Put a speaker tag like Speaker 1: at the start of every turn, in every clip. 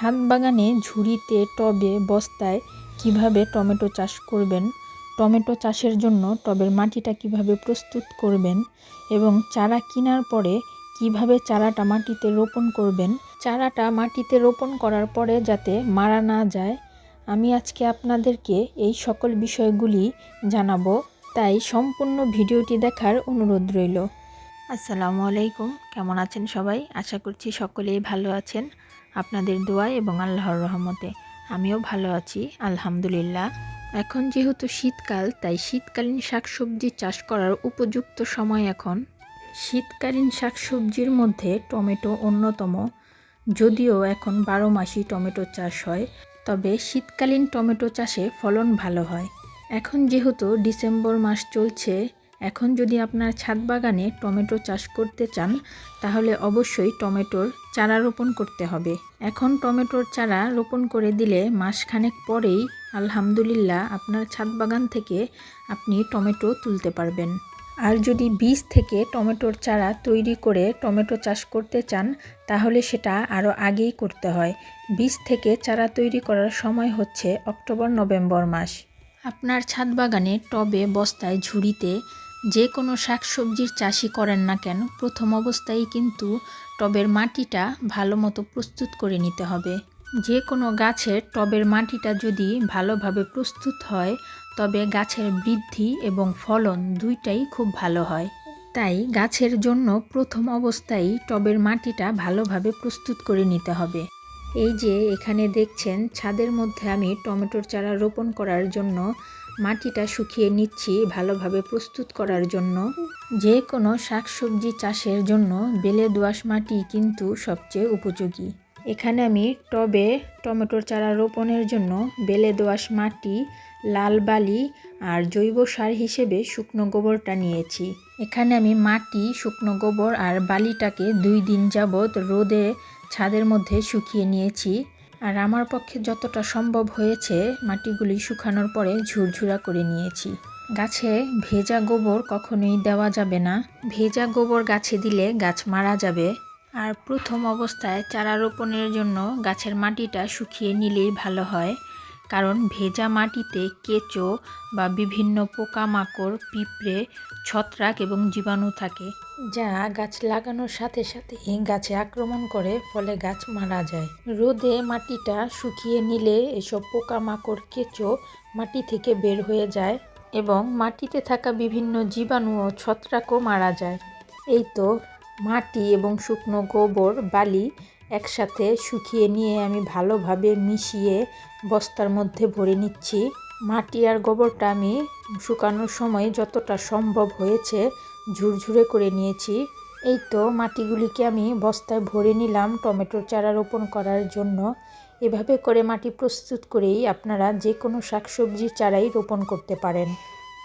Speaker 1: ছাদ বাগানে ঝুড়িতে টবে বস্তায় কীভাবে টমেটো চাষ করবেন? টমেটো চাষের জন্য টবের মাটিটা কীভাবে প্রস্তুত করবেন? এবং চারা কেনার পরে কীভাবে চারাটা মাটিতে রোপণ করবেন? চারাটা মাটিতে রোপণ করার পরে যাতে মারা না যায়, আমি আজকে আপনাদেরকে এই সকল বিষয়গুলি জানাব। তাই সম্পূর্ণ ভিডিওটি দেখার অনুরোধ রইল। আসসালামু আলাইকুম, কেমন আছেন সবাই? আশা করছি সকলেই ভালো আছেন। আপনাদের দোয়া এবং আল্লাহর রহমতে আমিও ভালো আছি, আলহামদুলিল্লাহ। এখন যেহেতু শীতকাল, তাই শীতকালীন শাকসবজি চাষ করার উপযুক্ত সময় এখন। শীতকালীন শাকসবজির মধ্যে টমেটো অন্যতম। যদিও এখন বারো মাসই টমেটো চাষ হয়, তবে শীতকালীন টমেটো চাষে ফলন ভালো হয়। এখন যেহেতু ডিসেম্বর মাস চলছে এখন যদি আপনার ছাদ বাগানে টমেটো চাষ করতে চান, তাহলে অবশ্যই টমেটোর চারা রোপণ করতে হবে। এখন টমেটোর চারা রোপণ করে দিলে মাসখানেক পরেই, আলহামদুলিল্লাহ, আপনার ছাদ বাগান থেকে আপনি টমেটো তুলতে পারবেন। আর যদি বীজ থেকে টমেটোর চারা তৈরি করে টমেটো চাষ করতে চান, তাহলে সেটা আরও আগেই করতে হয়। বীজ থেকে চারা তৈরি করার সময় হচ্ছে অক্টোবর নভেম্বর মাস। আপনার ছাদ বাগানে টবে, বস্তায়, ঝুড়িতে যে কোনো শাকসবজির চাষই করেন না কেন, প্রথম অবস্থায় কিন্তু টবের মাটিটা ভালো মতো প্রস্তুত করে নিতে হবে। যে কোনো গাছের টবের মাটিটা যদি ভালোভাবে প্রস্তুত হয়, তবে গাছের বৃদ্ধি এবং ফলন দুইটাই খুব ভালো হয়। তাই গাছের জন্য প্রথম অবস্থায় টবের মাটিটা ভালোভাবে প্রস্তুত করে নিতে হবে। এই যে এখানে দেখছেন, ছাদের মধ্যে আমি টমেটোর চারা রোপণ করার জন্য মাটিটা শুকিয়ে নিচ্ছি ভালোভাবে প্রস্তুত করার জন্য। যে কোনো শাকসবজি চাষের জন্য বেলে দোআঁশ মাটি কিন্তু সবচেয়ে উপযোগী। এখানে আমি টবে টমেটোর চারা রোপণের জন্য বেলে দোআঁশ মাটি, লাল বালি আর জৈব সার হিসেবে শুকনো গোবরটা নিয়েছি। এখানে আমি মাটি, শুকনো গোবর আর বালিটাকে দুই দিন যাবৎ রোদে ছাদের মধ্যে শুকিয়ে নিয়েছি। আর আমার পক্ষে যতটা সম্ভব হয়েছে, মাটিগুলি শুকানোর পরে ঝুরঝুরা করে নিয়েছি। গাছে ভেজা গোবর কখনোই দেওয়া যাবে না। ভেজা গোবর গাছে দিলে গাছ মারা যাবে। আর প্রথম অবস্থায় চারা রোপণের জন্য গাছের মাটিটা শুকিয়ে নিলেই ভালো হয়। কারণ ভেজা মাটিতে কেঁচো বা বিভিন্ন পোকামাকড়, পিঁপড়ে, ছত্রাক এবং জীবাণু থাকে, যা গাছ লাগানোর সাথে সাথে গাছে আক্রমণ করে, ফলে গাছ মারা যায়। রোদে মাটিটা শুকিয়ে নিলে এসব পোকামাকড়, কেঁচো মাটি থেকে বের হয়ে যায় এবং মাটিতে থাকা বিভিন্ন জীবাণু ও ছত্রাকও মারা যায়। এই তো মাটি এবং শুকনো গোবর, বালি একসাথে শুকিয়ে নিয়ে আমি ভালোভাবে মিশিয়ে বস্তার মধ্যে ভরে নিচ্ছি। মাটি আর গোবরটা আমি শুকানোর সময় যতটা সম্ভব হয়েছে ঝুরঝুরে করে নিয়েছি। এই তো মাটিগুলিকে আমি বস্তায় ভরে নিলাম টমেটোর চারা রোপণ করার জন্য। এভাবে করে মাটি প্রস্তুত করেই আপনারা যে কোনো শাকসবজির চারাই রোপণ করতে পারেন।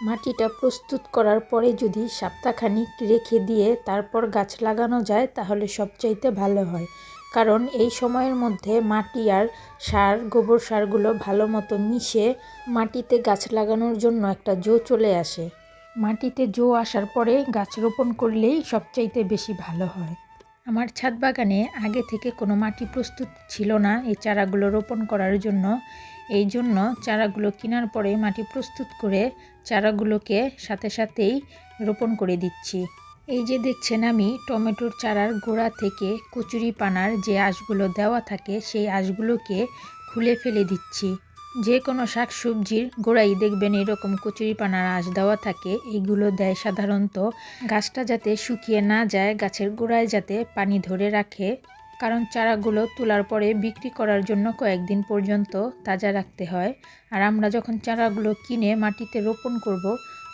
Speaker 1: মাটিটা প্রস্তুত করার পরে যদি সপ্তাহখানিক রেখে দিয়ে তারপর গাছ লাগানো যায় তাহলে সবচাইতে ভালো হয়। কারণ এই সময়ের মধ্যে মাটি আর সার, গোবর সারগুলো ভালো মতো মিশে মাটিতে গাছ লাগানোর জন্য একটা জো চলে আসে। মাটিতে জো আসার পরে গাছ রোপণ করলেই সবচাইতে বেশি ভালো হয়। আমার ছাদ বাগানে আগে থেকে কোনো মাটি প্রস্তুত ছিল না এই চারাগুলো রোপণ করার জন্য। এই জন্য চারাগুলো কেনার পরে মাটি প্রস্তুত করে চারাগুলোকে সাথে সাথেই রোপণ করে দিচ্ছি। এই যে দেখছেন আমি, টমেটোর চারার গোড়া থেকে কচুরি পানার যে আঁশগুলো দেওয়া থাকে, সেই আঁশগুলোকে খুলে ফেলে দিচ্ছি। যে কোনো শাক সবজির গোড়াই দেখবেন এরকম কচুরি পানার আঁশ দেওয়া থাকে। এইগুলো দেয় সাধারণত গাছটা যাতে শুকিয়ে না যায়, গাছের গোড়ায় যাতে পানি ধরে রাখে। কারণ চারাগুলো তোলার পরে বিক্রি করার জন্য কয়েকদিন পর্যন্ত তাজা রাখতে হয়। আর আমরা যখন চারাগুলো কিনে মাটিতে রোপণ করব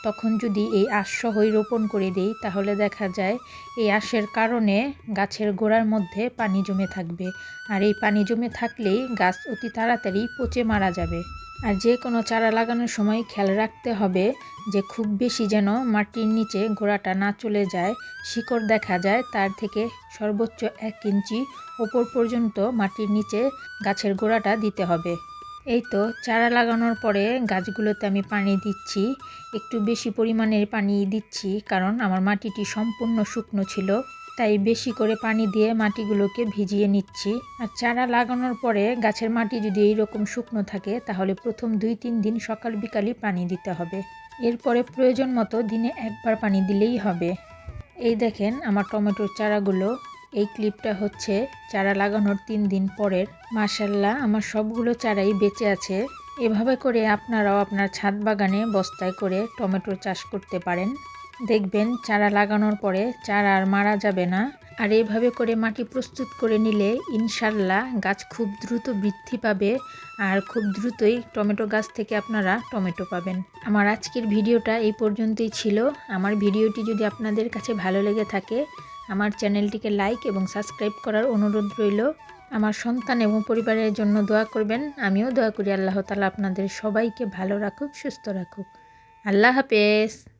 Speaker 1: তখন যদি এই আঁশসহই রোপণ করে দেই, তাহলে দেখা যায় এই আঁশের কারণে গাছের গোড়ার মধ্যে পানি জমে থাকবে। আর এই পানি জমে থাকলেই গাছ অতি তাড়াতাড়ি পচে মারা যাবে। আর যে কোনো চারা লাগানোর সময় খেয়াল রাখতে হবে যে, খুব বেশি যেন মাটির নিচে গোড়াটা না চলে যায়। শিকড় দেখা যায়, তার থেকে সর্বোচ্চ এক ইঞ্চি ওপর পর্যন্ত মাটির নিচে গাছের গোড়াটা দিতে হবে। এই তো, চারা লাগানোর পরে গাছগুলোতে আমি পানি দিচ্ছি। একটু বেশি পরিমাণের পানি দিচ্ছি কারণ আমার মাটিটি সম্পূর্ণ শুকনো ছিল। তাই বেশি করে পানি দিয়ে মাটিগুলোকে ভিজিয়ে নিচ্ছি। আর চারা লাগানোর পরে গাছের মাটি যদি এইরকম শুকনো থাকে, তাহলে প্রথম দুই তিন দিন সকাল বিকালই পানি দিতে হবে। এরপরে প্রয়োজন মতো দিনে একবার পানি দিলেই হবে। এই দেখেন আমার টমেটোর চারাগুলো। এই ক্লিপটা হচ্ছে চারা লাগানোর তিন দিন পরের। মার্শাল্লাহ আমার সবগুলো চারাই বেঁচে আছে। এভাবে করে আপনারাও আপনার ছাদ বাগানে বস্তায় করে টমেটো চাষ করতে পারেন। দেখবেন চারা লাগানোর পরে চারা আর মারা যাবে না। আর এভাবে করে মাটি প্রস্তুত করে নিলে ইনশাল্লাহ গাছ খুব দ্রুত বৃদ্ধি পাবে আর খুব দ্রুতই টমেটো গাছ থেকে আপনারা টমেটো পাবেন। আমার আজকের ভিডিওটা এই পর্যন্তই ছিল। আমার ভিডিওটি যদি আপনাদের কাছে ভালো লেগে থাকে আমার চ্যানেলটিকে লাইক এবং সাবস্ক্রাইব করার অনুরোধ রইল। আমার সন্তান এবং পরিবারের জন্য দোয়া করবেন। আমিও দোয়া করি, আল্লাহ তালা আপনাদের সবাইকে ভালো রাখুক, সুস্থ রাখুক। আল্লাহ হাফেজ।